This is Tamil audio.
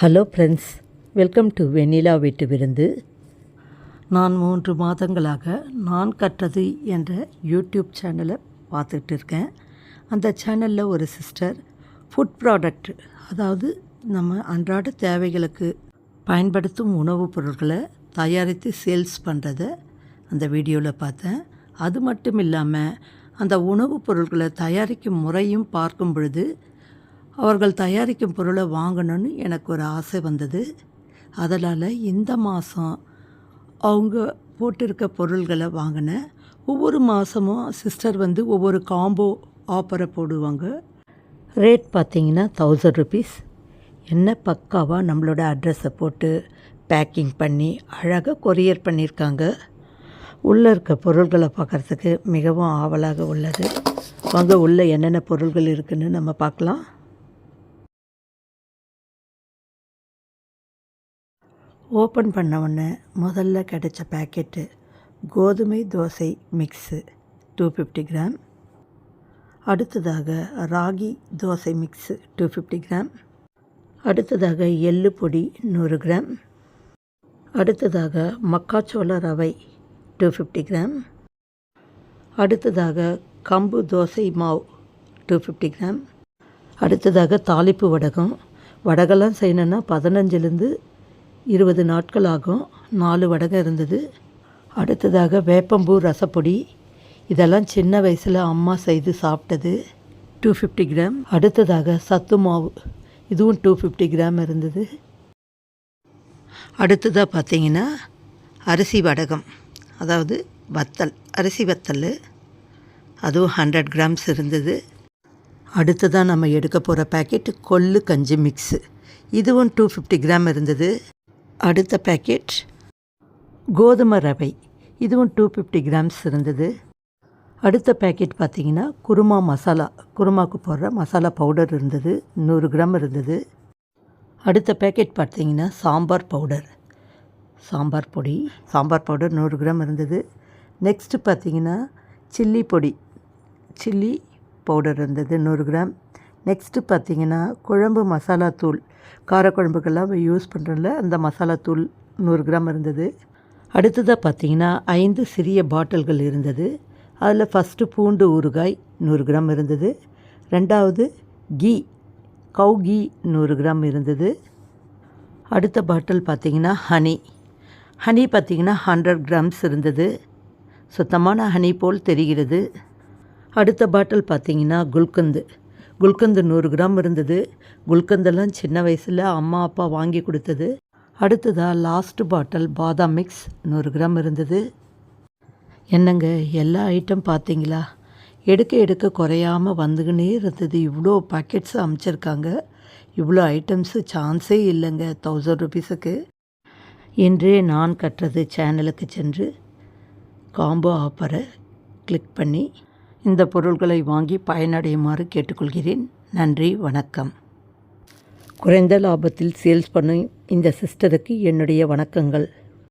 Hello friends welcome to Vennila வீட்டு விருந்து. நான் மூன்று மாதங்களாக நான் கற்றது என்ற யூடியூப் சேனலை பார்த்துக்கிட்டு இருக்கேன். அந்த சேனலில் ஒரு சிஸ்டர் ஃபுட் ப்ராடக்ட் அதாவது நம்ம அன்றாட தேவைகளுக்கு பயன்படுத்தும் உணவுப் பொருட்களை தயாரித்து சேல்ஸ் பண்ணுறத அந்த வீடியோவில் பார்த்தேன். அது மட்டும் இல்லாமல் அந்த உணவுப் பொருட்களை தயாரிக்கும் முறையும் பார்க்கும் பொழுது அவர்கள் தயாரிக்கும் பொருளை வாங்கணும்னு எனக்கு ஒரு ஆசை வந்தது. அதனால் இந்த மாதம் அவங்க போட்டிருக்க பொருள்களை வாங்கினேன் ஒவ்வொரு மாதமும் சிஸ்டர் வந்து ஒவ்வொரு காம்போ ஆஃபரை போடுவாங்க. ரேட் பார்த்தீங்கன்னா தௌசண்ட் ருபீஸ் என்ன பக்காவாக நம்மளோட அட்ரஸை போட்டு பேக்கிங் பண்ணி அழகாக கொரியர் பண்ணியிருக்காங்க. உள்ளே இருக்க பொருள்களை பார்க்குறதுக்கு மிகவும் ஆவலாக உள்ளது. வாங்க உள்ளே என்னென்ன பொருள்கள் இருக்குதுன்னு நம்ம பார்க்கலாம். ஓப்பன் பண்ண உடனே முதல்ல கிடைச்ச பேக்கெட்டு கோதுமை dosa mix two fifty gram. அடுத்ததாக ragi dosa mix two fifty gram. அடுத்ததாக எள்ளு பொடி நூறு கிராம். அடுத்ததாக மக்காச்சோள ரவை டூ ஃபிஃப்டி கிராம். அடுத்ததாக கம்பு தோசை மாவு டூ ஃபிஃப்டி கிராம். அடுத்ததாக தாளிப்பு வடகம். வடகெல்லாம் செய்யணுன்னா பதினஞ்சுலேருந்து இருபது நாட்கள் ஆகும் நாலு வடகம் இருந்தது. அடுத்ததாக வேப்பம்பூ ரசப்பொடி. இதெல்லாம் சின்ன வயசில் அம்மா செய்து சாப்பிட்டது. Two fifty gram. அடுத்ததாக சத்து மாவு. இதுவும் டூ ஃபிஃப்டி கிராம் இருந்தது. அடுத்ததாக பார்த்தீங்கன்னா அரிசி வடகம். அதாவது வத்தல். அரிசி வத்தல். அதுவும் ஹண்ட்ரட் கிராம்ஸ் இருந்தது. அடுத்ததாக நம்ம எடுக்க போகிற பேக்கெட் கொள்ளு கஞ்சி மிக்ஸு. இதுவும் டூ ஃபிஃப்டி கிராம் இருந்தது. அடுத்த பேக்கெட் கோதுமை ரவை. இதுவும் டூ ஃபிஃப்டி கிராம்ஸ் இருந்தது. அடுத்த பேக்கெட் பார்த்தீங்கன்னா குருமா மசாலா. குருமாவுக்கு போடுற மசாலா பவுடர் இருந்தது. நூறு கிராம் இருந்தது. அடுத்த பேக்கெட் பார்த்திங்கன்னா சாம்பார் பவுடர் சாம்பார் பொடி. சாம்பார் பவுடர் நூறு கிராம் இருந்தது. நெக்ஸ்ட்டு பார்த்தீங்கன்னா சில்லி பொடி. சில்லி பவுடர் இருந்தது நூறு கிராம் நெக்ஸ்ட்டு பார்த்தீங்கன்னா குழம்பு மசாலா தூள். காரக்குழம்புக்கெல்லாம் யூஸ் பண்ணுறதுல அந்த மசாலா தூள் நூறு கிராம் இருந்தது. அடுத்ததாக பார்த்தீங்கன்னா ஐந்து சிறிய பாட்டில்கள் இருந்தது. அதில் ஃபஸ்ட்டு பூண்டு ஊறுகாய் நூறு கிராம் இருந்தது. ரெண்டாவது கீ கவு கீ நூறு கிராம் இருந்தது. அடுத்த பாட்டில் பார்த்தீங்கன்னா ஹனி. ஹனி பார்த்தீங்கன்னா ஹண்ட்ரட் கிராம்ஸ் இருந்தது. சுத்தமான ஹனி போல் தெரிகிறது. அடுத்த பாட்டில் பார்த்தீங்கன்னா குல்கந்து. குல்கந்து நூறு கிராம் இருந்தது. குல்கந்தெல்லாம் சின்ன வயசில் அம்மா அப்பா வாங்கி கொடுத்தது. அடுத்ததாக லாஸ்ட் பாட்டில் பாதாம் மிக்ஸ் நூறு கிராம் இருந்தது. என்னங்க எல்லா ஐட்டம் பார்த்தீங்களா எடுக்க எடுக்க குறையாமல் வந்துக்கினே இருந்தது. இவ்வளோ பேக்கெட்ஸ் அமைச்சிருக்காங்க. இவ்வளோ ஐட்டம்ஸு சான்ஸே இல்லைங்க தௌசண்ட் ருபீஸுக்கு இன்றே நான் கட்டுறது சேனலுக்கு சென்று காம்போ ஆஃபரை கிளிக் பண்ணி இந்த பொருள்களை வாங்கி பயனடையுமாறு கேட்டுக்கொள்கிறேன். நன்றி வணக்கம். குறைந்த லாபத்தில் சேல்ஸ் பண்ணும் இந்த சிஸ்டருக்கு என்னுடைய வணக்கங்கள்.